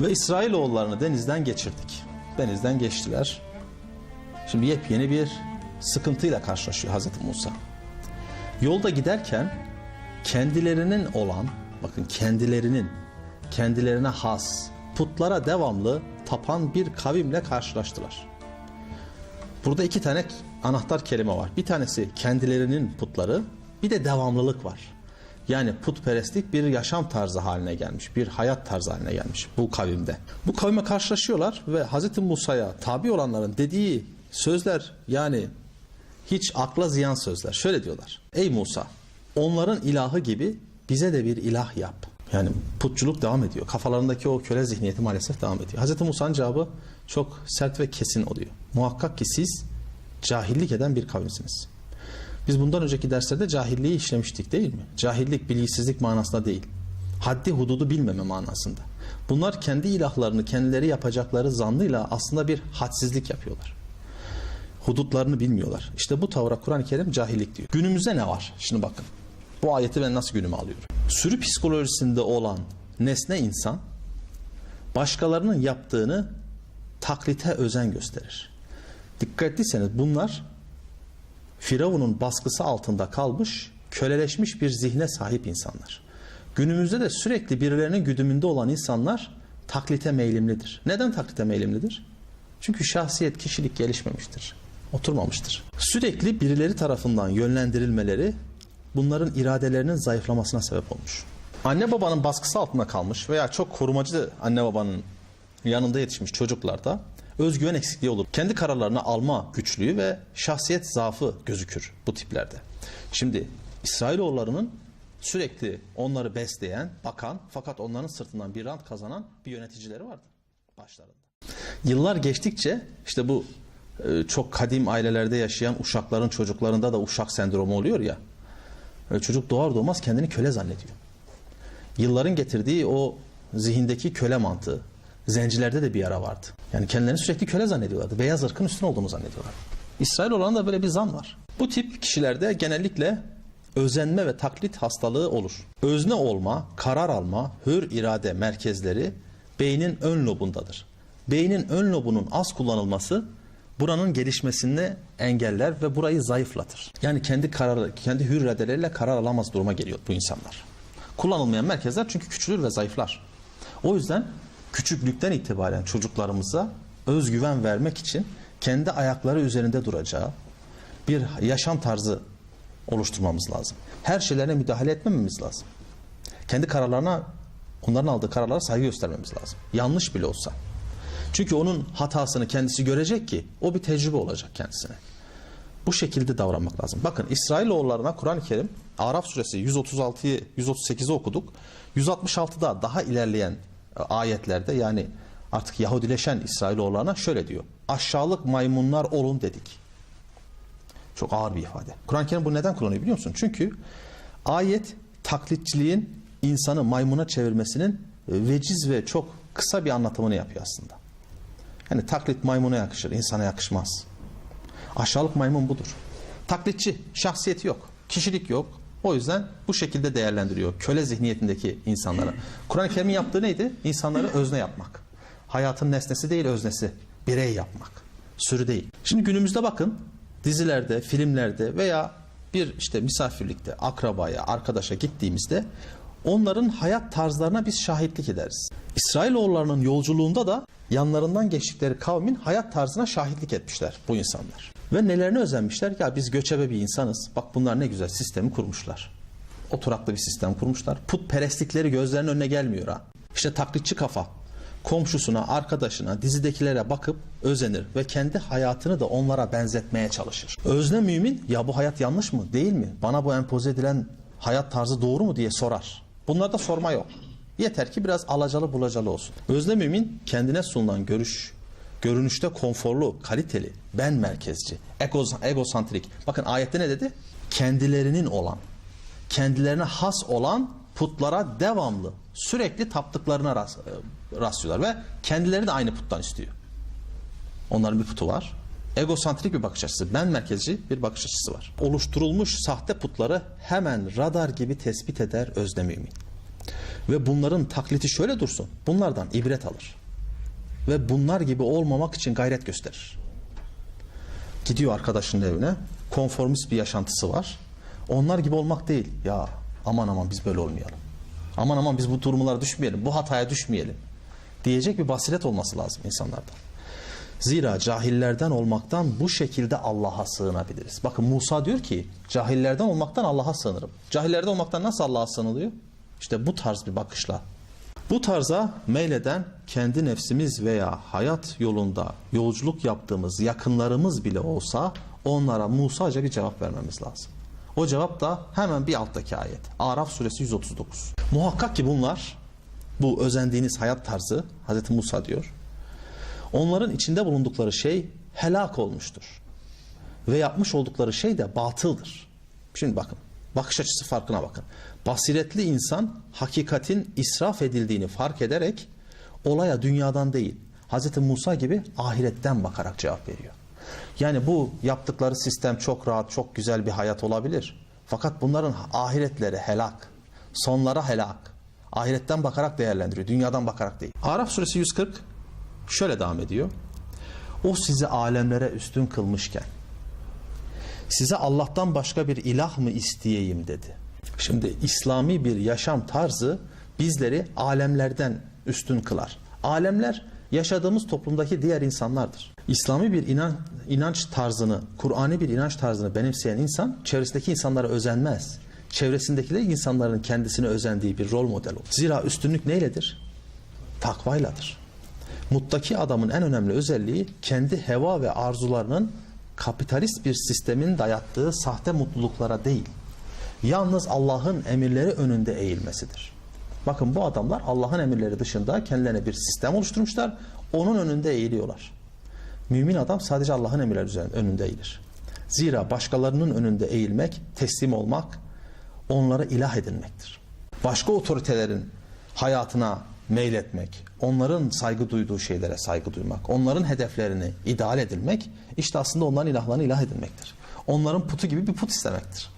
Ve İsrailoğullarını denizden geçirdik. Denizden geçtiler. Şimdi yepyeni bir sıkıntıyla karşılaşıyor Hazreti Musa. Yolda giderken kendilerinin olan, bakın kendilerinin, kendilerine has, putlara devamlı tapan bir kavimle karşılaştılar. Burada iki tane anahtar kelime var. Bir tanesi kendilerinin putları, bir de devamlılık var. Yani putperestlik bir yaşam tarzı haline gelmiş, bir hayat tarzı haline gelmiş bu kavimde. Bu kavime karşılaşıyorlar ve Hz. Musa'ya tabi olanların dediği sözler yani hiç akla ziyan sözler. Şöyle diyorlar. Ey Musa onların ilahı gibi bize de bir ilah yap. Yani putçuluk devam ediyor. Kafalarındaki o köle zihniyeti maalesef devam ediyor. Hz. Musa'nın cevabı çok sert ve kesin oluyor. Muhakkak ki siz cahillik eden bir kavimsiniz. Biz bundan önceki derslerde cahilliği işlemiştik değil mi? Cahillik bilgisizlik manasında değil. Haddi hududu bilmeme manasında. Bunlar kendi ilahlarını kendileri yapacakları zannıyla aslında bir hadsizlik yapıyorlar. Hudutlarını bilmiyorlar. İşte bu tavra Kur'an-ı Kerim cahillik diyor. Günümüzde ne var? Şimdi bakın. Bu ayeti ben nasıl günüme alıyorum? Sürü psikolojisinde olan nesne insan başkalarının yaptığını taklite özen gösterir. Dikkat ettiyseniz bunlar Firavun'un baskısı altında kalmış, köleleşmiş bir zihne sahip insanlar. Günümüzde de sürekli birilerinin güdümünde olan insanlar taklite meylimlidir. Neden taklite meylimlidir? Çünkü şahsiyet, kişilik gelişmemiştir. Oturmamıştır. Sürekli birileri tarafından yönlendirilmeleri bunların iradelerinin zayıflamasına sebep olmuş. Anne babanın baskısı altında kalmış veya çok korumacı anne babanın yanında yetişmiş çocuklarda özgüven eksikliği olur. Kendi kararlarını alma güçlüğü ve şahsiyet zaafı gözükür bu tiplerde. Şimdi İsrailoğullarının sürekli onları besleyen, bakan fakat onların sırtından bir rant kazanan bir yöneticileri vardı başlarında. Yıllar geçtikçe işte bu e, çok kadim ailelerde yaşayan uşakların çocuklarında da uşak sendromu oluyor ya. E, Çocuk doğar doğmaz kendini köle zannediyor. Yılların getirdiği o zihindeki köle mantığı zencilerde de bir ara vardı. Yani kendilerini sürekli köle zannediyorlardı. Beyaz ırkın üstün olduğunu zannediyorlar. İsrail olan da böyle bir zan var. Bu tip kişilerde genellikle özenme ve taklit hastalığı olur. Özne olma, karar alma, hür irade merkezleri beynin ön lobundadır. Beynin ön lobunun az kullanılması buranın gelişmesini engeller ve burayı zayıflatır. Yani kendi kararı, kendi hür iradeleriyle karar alamaz duruma geliyor bu insanlar. Kullanılmayan merkezler çünkü küçülür ve zayıflar. O yüzden küçüklükten itibaren çocuklarımıza özgüven vermek için kendi ayakları üzerinde duracağı bir yaşam tarzı oluşturmamız lazım. Her şeylerine müdahale etmememiz lazım. Kendi kararlarına, onların aldığı kararlara saygı göstermemiz lazım. Yanlış bile olsa. Çünkü onun hatasını kendisi görecek ki o bir tecrübe olacak kendisine. Bu şekilde davranmak lazım. Bakın İsrailoğullarına Kur'an-ı Kerim Araf suresi 136'yı 138'i okuduk. 166'da daha ilerleyen ayetlerde yani artık Yahudileşen İsrailoğullarına şöyle diyor. Aşağılık maymunlar olun dedik. Çok ağır bir ifade. Kur'an-ı Kerim bu neden kullanıyor biliyor musun? Çünkü ayet taklitçiliğin insanı maymuna çevirmesinin veciz ve çok kısa bir anlatımını yapıyor aslında. Yani taklit maymuna yakışır, insana yakışmaz. Aşağılık maymun budur. Taklitçi, şahsiyeti yok, kişilik yok. O yüzden bu şekilde değerlendiriyor köle zihniyetindeki insanları. Kur'an-ı Kerim'in yaptığı neydi? İnsanları özne yapmak. Hayatın nesnesi değil öznesi. Birey yapmak. Sürü değil. Şimdi günümüzde bakın dizilerde, filmlerde veya bir işte misafirlikte akrabaya, arkadaşa gittiğimizde onların hayat tarzlarına biz şahitlik ederiz. İsrailoğullarının yolculuğunda da yanlarından geçtikleri kavmin hayat tarzına şahitlik etmişler bu insanlar. Ve nelerine özenmişler? Ya biz göçebe bir insanız. Bak bunlar ne güzel sistemi kurmuşlar. Oturaklı bir sistem kurmuşlar. Putperestlikleri gözlerinin önüne gelmiyor ha. İşte taklitçi kafa. Komşusuna, arkadaşına, dizidekilere bakıp özenir ve kendi hayatını da onlara benzetmeye çalışır. Özne mümin ya bu hayat yanlış mı değil mi? Bana bu empoze edilen hayat tarzı doğru mu diye sorar. Bunlarda sorma yok. Yeter ki biraz alacalı bulacalı olsun. Özne mümin kendine sunulan görüş, görünüşte konforlu, kaliteli, ben merkezci, ego, egosantrik. Bakın ayette ne dedi? Kendilerinin olan, kendilerine has olan putlara devamlı, sürekli taptıklarına e, rastlıyorlar ve kendileri de aynı puttan istiyor. Onların bir putu var. Egosantrik bir bakış açısı, ben merkezci bir bakış açısı var. Oluşturulmuş sahte putları hemen radar gibi tespit eder özne mümin. Ve bunların taklidi şöyle dursun. Bunlardan ibret alır. Ve bunlar gibi olmamak için gayret gösterir. Gidiyor arkadaşının evine. Konformist bir yaşantısı var. Onlar gibi olmak değil. Ya aman aman biz böyle olmayalım. Aman aman biz bu durumlara düşmeyelim. Bu hataya düşmeyelim. Diyecek bir basiret olması lazım insanlarda. Zira cahillerden olmaktan bu şekilde Allah'a sığınabiliriz. Bakın Musa diyor ki cahillerden olmaktan Allah'a sığınırım. Cahillerden olmaktan nasıl Allah'a sığınılıyor? İşte bu tarz bir bakışla. Bu tarza meyleden kendi nefsimiz veya hayat yolunda yolculuk yaptığımız yakınlarımız bile olsa onlara Musaca bir cevap vermemiz lazım. O cevap da hemen bir alttaki ayet. Araf suresi 139. Muhakkak ki bunlar bu özendiğiniz hayat tarzı Hz. Musa diyor. Onların içinde bulundukları şey helak olmuştur. Ve yapmış oldukları şey de batıldır. Şimdi bakın. Bakış açısı farkına bakın. Basiretli insan hakikatin israf edildiğini fark ederek olaya dünyadan değil, Hz. Musa gibi ahiretten bakarak cevap veriyor. Yani bu yaptıkları sistem çok rahat, çok güzel bir hayat olabilir. Fakat bunların ahiretleri helak, sonlara helak. Ahiretten bakarak değerlendiriyor, dünyadan bakarak değil. Araf suresi 140 şöyle devam ediyor. O sizi alemlere üstün kılmışken size Allah'tan başka bir ilah mı isteyeyim dedi. Şimdi İslami bir yaşam tarzı bizleri alemlerden üstün kılar. Alemler yaşadığımız toplumdaki diğer insanlardır. İslami bir inan, inanç tarzını, Kur'an'i bir inanç tarzını benimseyen insan çevresindeki insanlara özenmez. Çevresindekiler insanların kendisine özendiği bir rol model olur. Zira üstünlük neyledir? Takvayladır. Muttaki adamın en önemli özelliği kendi heva ve arzularının kapitalist bir sistemin dayattığı sahte mutluluklara değil, yalnız Allah'ın emirleri önünde eğilmesidir. Bakın bu adamlar Allah'ın emirleri dışında kendilerine bir sistem oluşturmuşlar, onun önünde eğiliyorlar. Mümin adam sadece Allah'ın emirleri önünde eğilir. Zira başkalarının önünde eğilmek, teslim olmak, onlara ilah edinmektir. Başka otoritelerin hayatına meyletmek, onların saygı duyduğu şeylere saygı duymak, onların hedeflerini ideal edilmek, işte aslında onların ilahlarını ilah edinmektir. Onların putu gibi bir put istemektir.